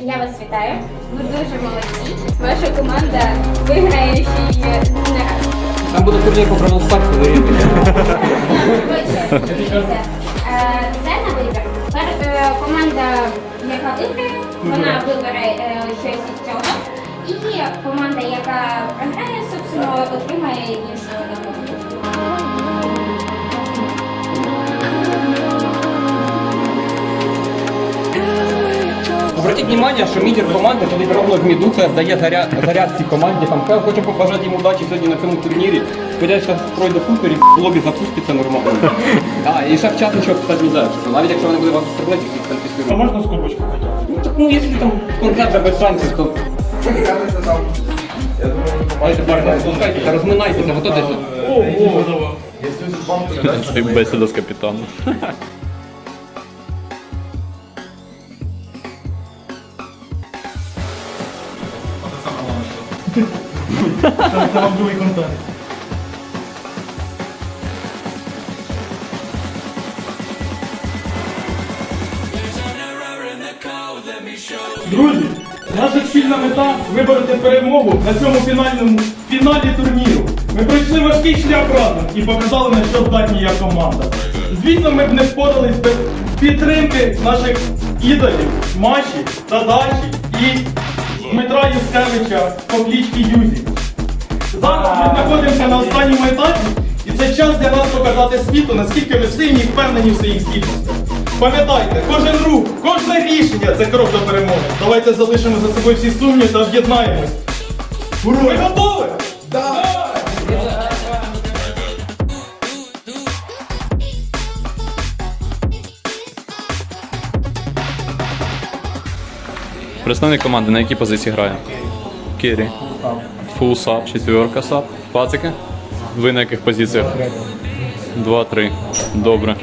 Я вас вітаю. Ви дуже молодці. Ваша команда виграє ще й не раз. Там буде турнір по Бравл. Коротше, дивіться, е, Це на вибір. Пер- е, Команда, яка виграє, вона вибере е, щось із цього. І команда, яка програє, собственно, отримає іншу нагороду. Обратіть внимание, що мідер команди сидить ровно в міду, це дає заряд, заряд цій команді. Там хоче побажати їм удачі сьогодні на цьому турнірі. Сподіваюся, що пройде супер і в лобі запуститься нормально. А, і ще в чат нічого писати не знаю, що навіть якщо вони будуть вас стріляти, їх А можна скобочку хоча? Ну так ну якщо там концерт без шансів, то Спускайтеся, розминайтеся, вот десь. Ого! Бесіда з капітаном. Це вам другий контент. Наша спільна мета вибороти перемогу на цьому фінальному фіналі турніру. Ми пройшли важкий шлях разом і показали, на що здатні як команда. Звісно, ми б не впорались без підтримки наших ідолів, Маші та Даші і Дмитра Юскевича по клічці Юзі. Зараз ми знаходимося на останньому етапі, і це час для нас показати світу, наскільки ми сильні і впевнені в своїх здібностях. Пам'ятайте, кожен рух, кожне рішення це крок до перемоги. Давайте залишимо за собою всі сумніви та об'єднаємось. Ви готові? Представник команди на якій позиції грає? Керрі. Фул сап, четверка сап. Пацики? Ви на яких позиціях? Два-три. Добре.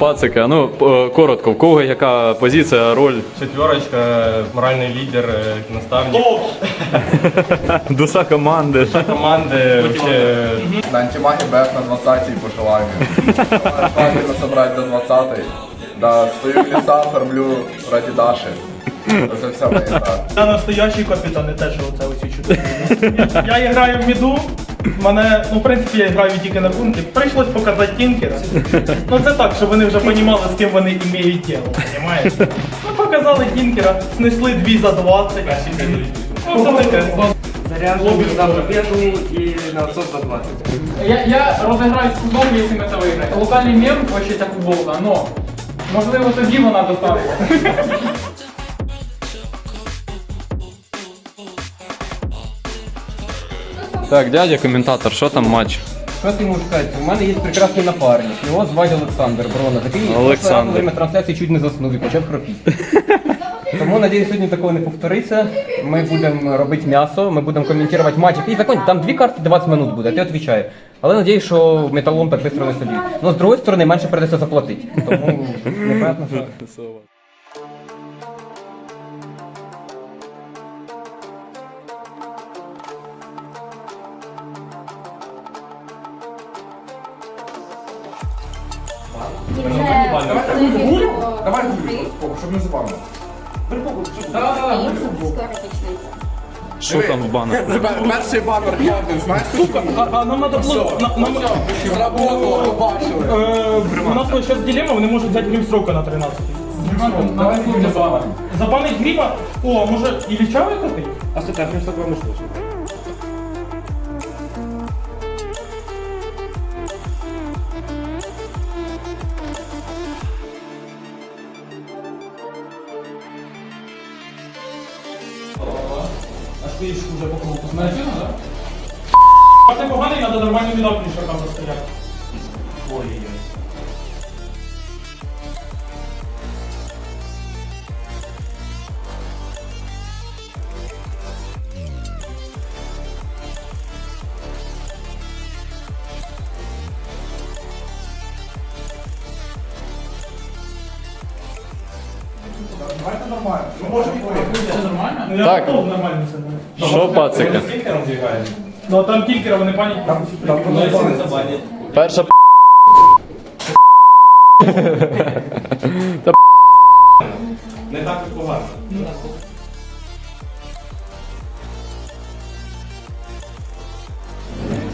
Пацики, а ну коротко, в кого яка позиція, роль? Четверочка, моральний лідер, е, наставник Душа команди. команди. Вообще, На антимагі беф на 20-й по желанию. Желательно собрать до 20-й. Да, стою в леса, фармлю ради Даши. Це вся моя гра. я настоящий капітан, не те, що оце оці чотири. Я граю в міду. Мене, ну, в принципі, я граю тільки на пункті. Прийшлось показати Тінкера. Ну це так, щоб вони вже розуміли, з ким вони імеють діло, розумієте? Ну, показали Тінкера, снесли дві за 20. Ну, це таке. Заряжен на победу и на отцов за 20. Я, я розіграю з футболом, якщо ми це виграємо. Локальний мем, вообще ця футболка, но можливо тоді вона достанеться. Так, дядя коментатор, що там матч? Що ти можеш сказати? У мене є прекрасний напарник. Його звати Олександр Брона. Такий Олександр. во время трансляції чуть не заснув і почав хропіти. Тому надіюсь, сьогодні такого не повториться. Ми будемо робити м'ясо, ми будемо коментувати матч. Який закон? Там дві карти 20 минут буде, ти відповідаю. Але надіюсь, що металом так швидко не собі. Ну, з другої сторони, менше придеться заплатити. Тому непонятно, що. Давай щоб не забавно. Що там в банах? Перший банер глянь, знаєш? А, а нам треба було... Зработало, побачили. Е, У нас зараз дилема, вони можуть взяти грім строка на 13. Давай хлопці бава. Забанить гріма, о, може і лічавий коти? А что, так, что вам ушло? Аж ти уже по кругу. Знаєш, да? А ти поганий, треба нормально віддати, що там застояти. Ой-ой-ой. Давайте нормально. Ми можемо поїхати. Це нормально? Ну, я Так. готов нормально все буде. Що, пацики? Ну а там кількера, вони пані. Там, Перша п- Не так і погано.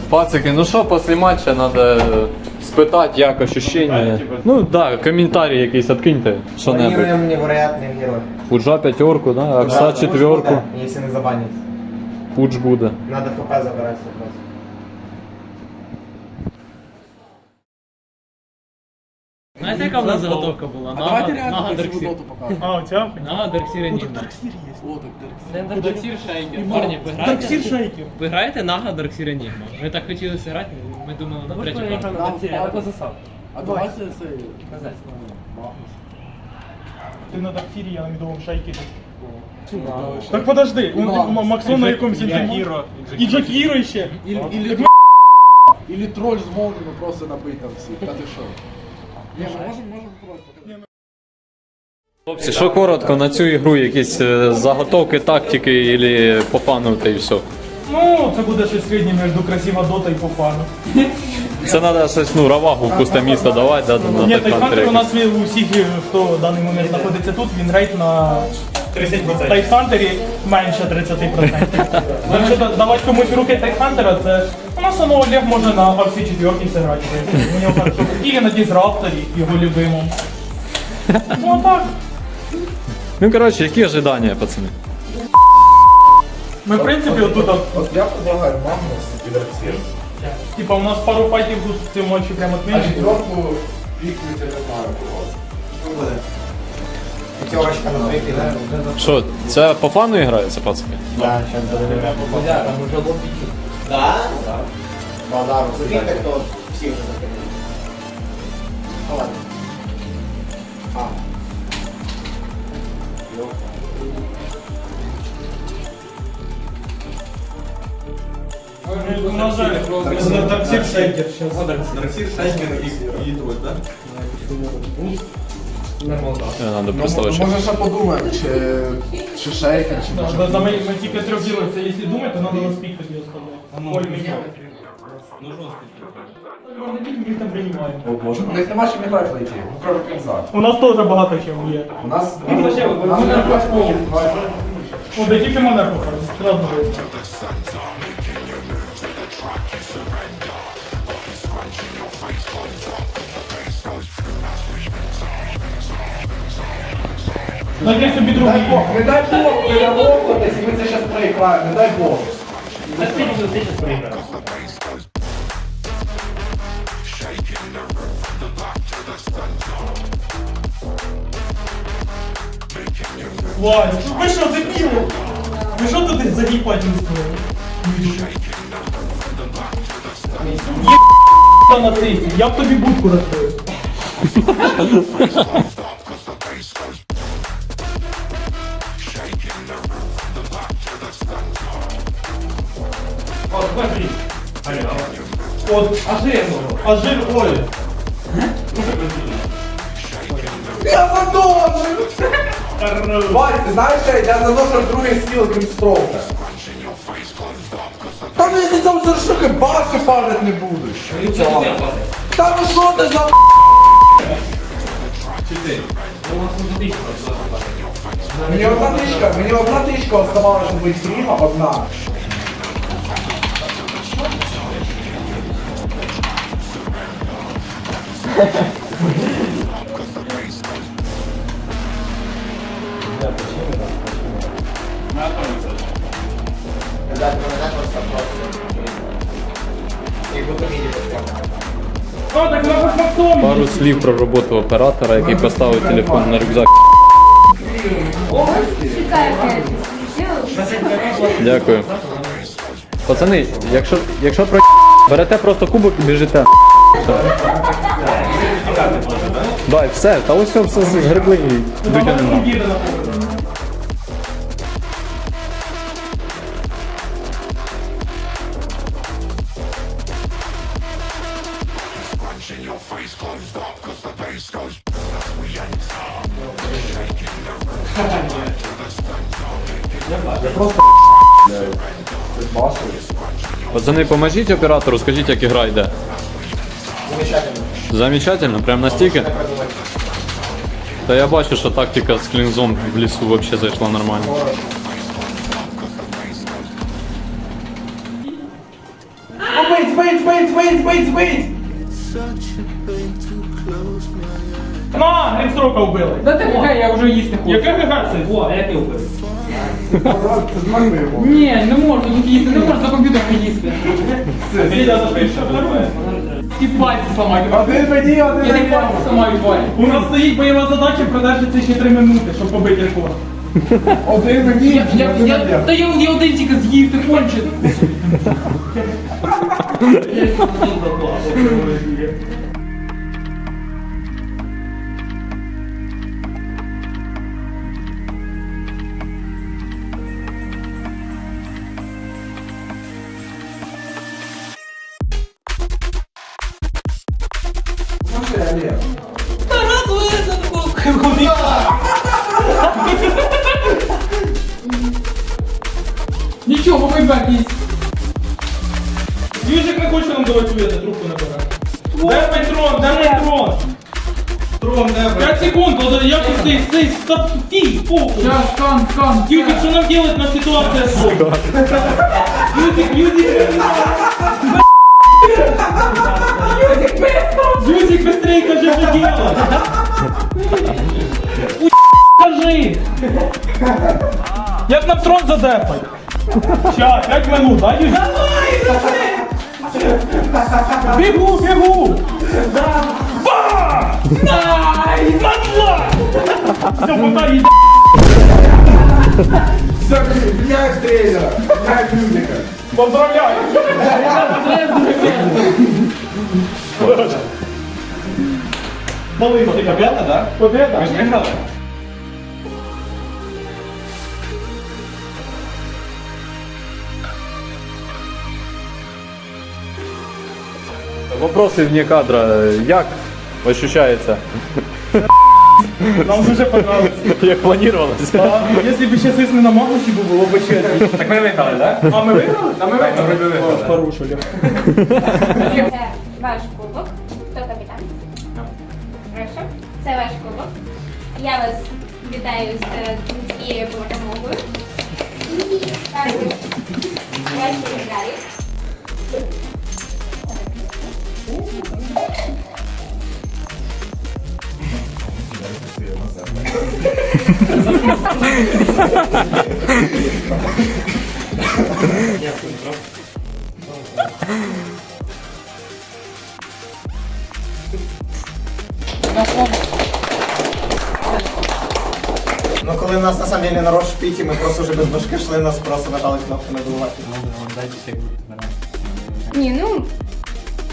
Пацики, ну що, після матчу треба спитати, як ощущення. Ну да, коментарі якийсь откиньте. Що небудь. Планируем невероятный герой. Пуджа п'ятерку, да? Акса четверку. Если не забанить. Пудж буде. Надо ФП забирать раз. Знаєте, яка в нас заготовка була? Нага, нага Дарксір. А, оця? Нага Дарксір Енігма. Не Дарксір Шейкер. Парні, ви граєте? Дарксір шейкер. Ви граєте Нага Дарксір Енігма? Ми так хотіли зіграти, ми думали на третю карту. Я тако засав. Ти на Дарксірі, я на мідовому шейкері. Так подожди, у- у Максон на якомусь І іншому? Джакіро. І Джакіро ще. Ілі, ілі троль з молниями просто набить там всіх. Та ти що? Можемо, можемо. Хлопці, що коротко на цю ігру, якісь е, заготовки, тактики, або по фану та і все. Ну, це буде щось середнє між красива дота і по фану. Це треба щось, ну, равагу в пусте місто давати, да, на Ні, так Тайхантер у нас є у всіх, хто в даний момент знаходиться тут, він рейд на 30%. Тайхантері менше 30%. Якщо да- давати комусь в руки Тайхантера, це у нас само Олег може на всі четверки зіграти. У нього. Или на Дізрапторі, його любимому. Ну а так. Ну, коротше, які ожидання, пацани? Ми в принципі отут, от, От я предлагаю Магнус і Дарксір. типа у нас пару файтів тут в цьому матчі прямо А отмінені. четверку. Що буде? Пятерочка на да? Що, це по фану грається, пацани? Да, сейчас. Да? Да. Базару. Смотрите, кто всех закрыл. Ну ладно. А. У нас же Дарксір Шейкер зараз. Дарксір, Шейкер і, і троль, так? Треба представити. що- Може ще подумаємо, чи, чи шейкер, чи може. Да, да, мы, мы тільки трьох делаем, це якщо думати, то надо на Тоді оставляти. Ой, мені. Ну жорстко. Ми їх там приймаємо. О боже, у них нема кроме Кінза. У нас теж багато чим є. У нас... Ну, зачем? У нас не якась О, да тільки монарху хорошо, сразу видно. Найди собі Не другий. дай Бог, не дай Бог, перелопатись, і ми це зараз проіграємо, не дай Бог. Вань, ви що, дебіли? Ви що туди загіпати устроїли? Є на цейсі, я б тобі будку розбив. От, ажир, ажир Олі. Я задовжив! Вань, ти знаєш, я задовжив другий скіл крім строука. Та ну якщо там зершуки башки падати не будеш. Та ну що ти за Мені одна тичка, мені одна тичка оставалася, щоб стріма, одна. Пару слів про роботу оператора, який поставив телефон на рюкзак. Дякую. Пацани, якщо, якщо про берете просто кубок і біжите. Дай, все, та ось все, все згребли і басу. Пацани, поможіть оператору, скажіть, як ігра йде. Замечательно. Замечательно, прям настільки. Та я бачу, що тактика з клінзом в лісу взагалі зайшла нормально. Збить, збить, збить, збить, збить, збить! На, геймстрока вбили. Да ти хай, я вже їсти хочу. Яке гагація? О, а як його вбив? Ні, не можна тут їсти, не можна за комп'ютером їсти. Федя, запиши. І пальці сламають. Один мені, один не мені. пальці сламають Валя. У нас стоїть бойова задача продержати ще 3 минути, щоб побити рекорд. Один мені, Я, я, один я, мені. та я, я один тільки з'їв, ти конче. Нічого, давати трубку набирає. Де мій трон, де мій трон? Трон, де 5 секунд, от я тут стій, стій, стоп, стій, похуй. Сейчас, скан, скан. Юзик, что нам делать на ситуация с Юзик, Юзик. Юзик, быстрее скажи, что делать. Скажи. Як нам трон задепать? Ща, 5 минут, да, Юзик? Бегу, бегу! Ба! Ай, на два! Все, пока, иди. Все, міняєш тренера, міняєш музика. Поздравляю! Малый, победа, да? Победа. Мы же выиграли. Вопроси вне кадра. Як ощущається? Нам дуже понравилось. Як планувалось? А, Если бы сейчас не на Магнусе был, было бы честно. Так мы выиграли, да? А мы выиграли? А мы выиграли. О, Порушили. Це ваш кубок. Хто капітан? Хорошо. Це ваш кубок. Я вас вітаю з е, цією перемогою. І також Ну коли в нас на самом деле народ в шпіті, ми просто вже без башки йшли, нас просто нажали кнопку на головати. Ні, ну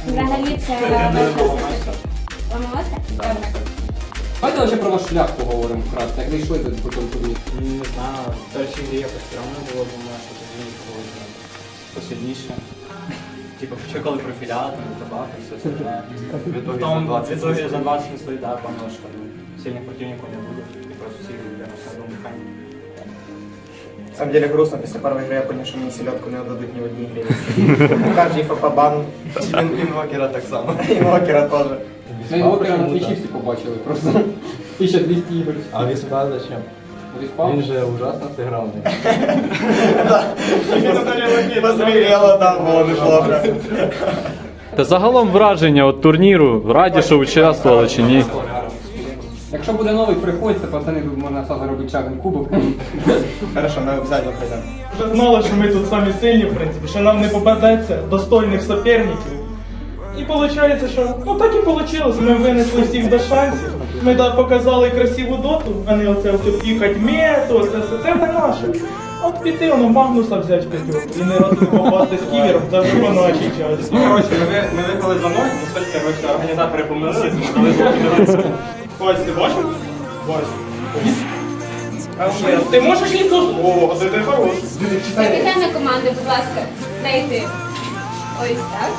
взагалі це Ламалося? Добре. Давайте лише про ваш шлях поговоримо вкратце. Як ви йшли по цьому турніру? Не знаю, в першій грі якось стрьомно було, думаю, що тоді було посильніше. Типу, почекали профіля, там, табак, все. Потім, в итоге за 20 не свої, да, понял, що ну, сильних противників не буде. І просто всі йдемо на одну механіку. На самом деле грустно, після першої гри я поняв, що мені селедку не дадуть ні в одній грі. Кожній ФП-бан. Інвокера так само. І Мокера теж. Ми його прямо на твічі всі побачили просто. 1200 ігор. А Віспа зачем? Віспав? Він же ужасно зіграв. Позріло там, було неплохо. Та загалом враження від турніру, раді, що участвували чи ні. Якщо буде новий, приходьте, пацани, можна сразу робити шагом кубок. Хорошо, ми обов'язково прийдемо. Вже знали, що ми тут самі сильні, в принципі, що нам не попадеться достойних суперників. І виходить, що ну так і вийшло. Ми винесли всіх до шансів. Ми да, показали красиву доту, а не оце все пікать мету, це все. Це не наше. От піти, воно Магнуса взяти в п'ятьох і не разу попасти з ківером за по нашій час. Коротше, ми, ми випали 2-0, ну сольське, коротше, організатори помилилися, ми дали Вась, ти бачив? Вась. Ти можеш лісу? О, це ти хорош. Капітана команди, будь ласка, дайте ось так.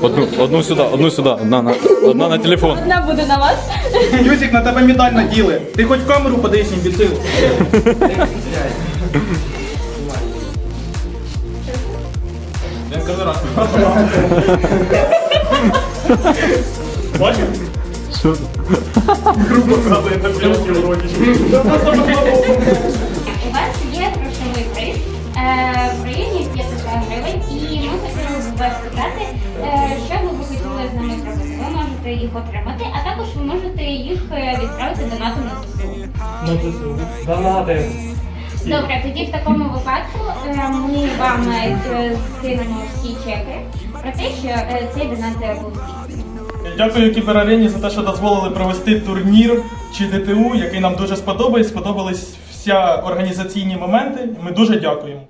Одну, одну сюди, одну сюди, одна на, одна на телефон. Одна буде на вас. Юзик, на тебе медаль наділи. Ти хоч в камеру подаєш імбіцил. Кожен раз. Бачив? Що? Грубо показує на. Це просто. У вас є грошовий приз е, вас е, що ви б хотіли з ними зробити. Ви можете їх отримати, а також ви можете їх е, відправити донатом на ЗСУ. Донати. Добре, тоді в такому випадку е, ми вам скинемо всі чеки про те, що цей донат був здійснений. Дякую кіберарені за те, що дозволили провести турнір чи ДТУ, який нам дуже сподобається. Сподобались вся організаційні моменти. Ми дуже дякуємо.